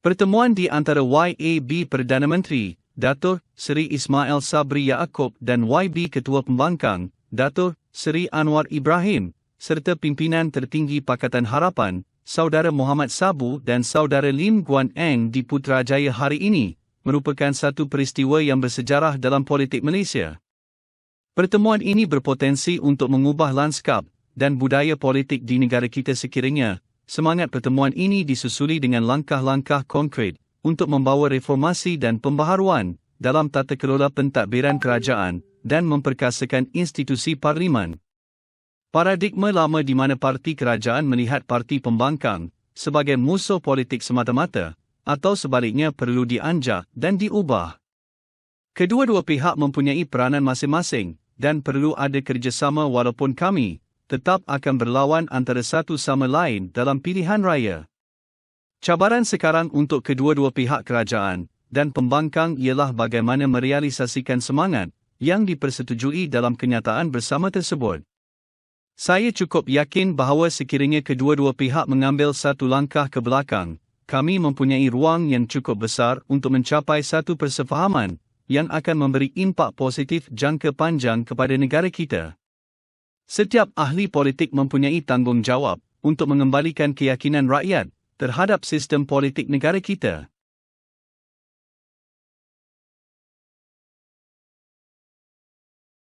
Pertemuan di antara YAB Perdana Menteri, Datuk Seri Ismail Sabri Yaakob dan YB Ketua Pembangkang, Datuk Seri Anwar Ibrahim, serta pimpinan tertinggi Pakatan Harapan, Saudara Muhammad Sabu dan Saudara Lim Guan Eng di Putrajaya hari ini, merupakan satu peristiwa yang bersejarah dalam politik Malaysia. Pertemuan ini berpotensi untuk mengubah lanskap dan budaya politik di negara kita sekiranya semangat pertemuan ini disusuli dengan langkah-langkah konkret untuk membawa reformasi dan pembaharuan dalam tata kelola pentadbiran kerajaan dan memperkasakan institusi parlimen. Paradigma lama di mana parti kerajaan melihat parti pembangkang sebagai musuh politik semata-mata atau sebaliknya perlu dianjak dan diubah. Kedua-dua pihak mempunyai peranan masing-masing dan perlu ada kerjasama walaupun kami tetap akan berlawan antara satu sama lain dalam pilihan raya. Cabaran sekarang untuk kedua-dua pihak kerajaan dan pembangkang ialah bagaimana merealisasikan semangat yang dipersetujui dalam kenyataan bersama tersebut. Saya cukup yakin bahawa sekiranya kedua-dua pihak mengambil satu langkah ke belakang, kami mempunyai ruang yang cukup besar untuk mencapai satu persefahaman yang akan memberi impak positif jangka panjang kepada negara kita. Setiap ahli politik mempunyai tanggungjawab untuk mengembalikan keyakinan rakyat terhadap sistem politik negara kita.